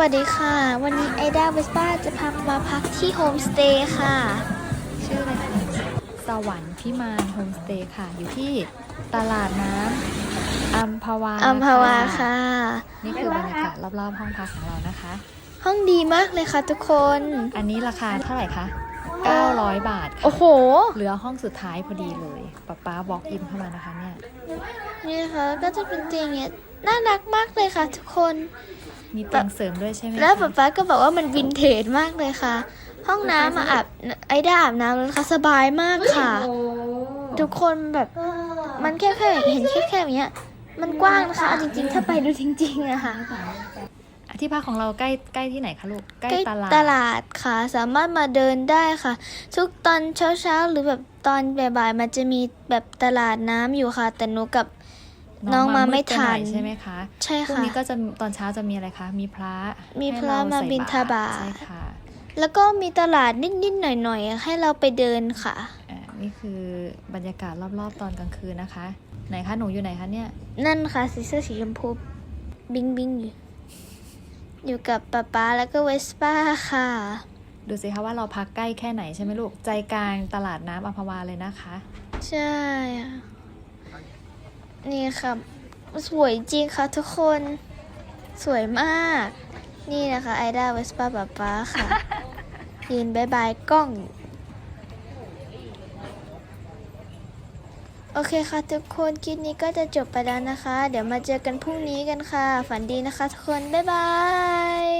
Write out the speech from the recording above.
วัสดีค่ะ วันนี้ไอดาเวสป้าจะพามาพักที่โฮมสเตย์ค่ะ ชื่ออะไรคะสวรรค์พิมานโฮมสเตย์ค่ะ อยู่ที่ตลาดน้ำอัมพวาอัมพวาค่ะ นี่คือบรรยากาศรอบๆห้องพักของเรานะคะ ห้องดีมากเลยค่ะทุกคน อันนี้ราคาเท่าไหร่คะ 900 บาทค่ะ โอ้โห เหลือห้องสุดท้ายพอดีเลยป๊าป๊าบอกอินเข้ามานะคะเนี่ย นี่นะคะก็จะเป็นเตียงเนี้ย น่ารักมากเลยค่ะทุกคน มีเตียงเสริมด้วยใช่ไหมคะแล้วป๊าป๊าก็บอกว่ามันวินเทจมากเลยค่ะ ห้องน้ำมาอาบไอดาอาบน้ำแล้วนะคะสบายมากค่ะ ทุกคนแบบมันแค่แค่เห็นแค่แค่อย่างเงี้ย มันกว้างนะคะเอาจริงๆ ถ้าไปดูจริงๆอะค่ะที่พักของเราใกล้ใกล้ที่ไหนคะลูกใกล้ใกล้ตลาด ตลาดค่ะ สามารถมาเดินได้ค่ะ ทุกตอนเช้าๆ หรือแบบตอนบ่ายๆ มันจะมีแบบตลาดน้ำอยู่ค่ะ แต่หนูกับ น้องมาไม่ดปหทัอนยใช่ไหมคะใช่พรุ่งค่ะนี้ก็จะตอนเช้าจะมีอะไรคะ มีพระ มีให้พระเมาใส่บิณฑบาตใช่ค่ะแล้วก็มีตลาดนิดๆหน่อยๆ ให้เราไปเดินค่ะอ่านี่คือบรรยากาศรอบๆตอนกลางคืนนะคะ ไหนคะหนูอยู่ไหนคะเนี่ย นั่นค่ะสีเสื้อสีชมพูบิงบิงอยู่อยู่กับป๊าป๊าแล้วก็เวสป้าค่ะ ดูสิคะว่าเราพักใกล้แค่ไหนใช่ไหมลูก ใจกลางตลาดน้ำอัมพวาเลยนะคะ ใช่ค่ะ นี่ค่ะสวยจริงค่ะทุกคนสวยมาก นี่นะคะไอดาเวสป้าป๊าป๊าค่ะ ยืนบายบายกล้อง โอเคค่ะทุกคนคลิปนี้ก็จะจบไปแล้วนะคะ เดี๋ยวมาเจอกันพรุ่งนี้กันค่ะ ฝันดีนะคะทุกคน บ๊ายบาย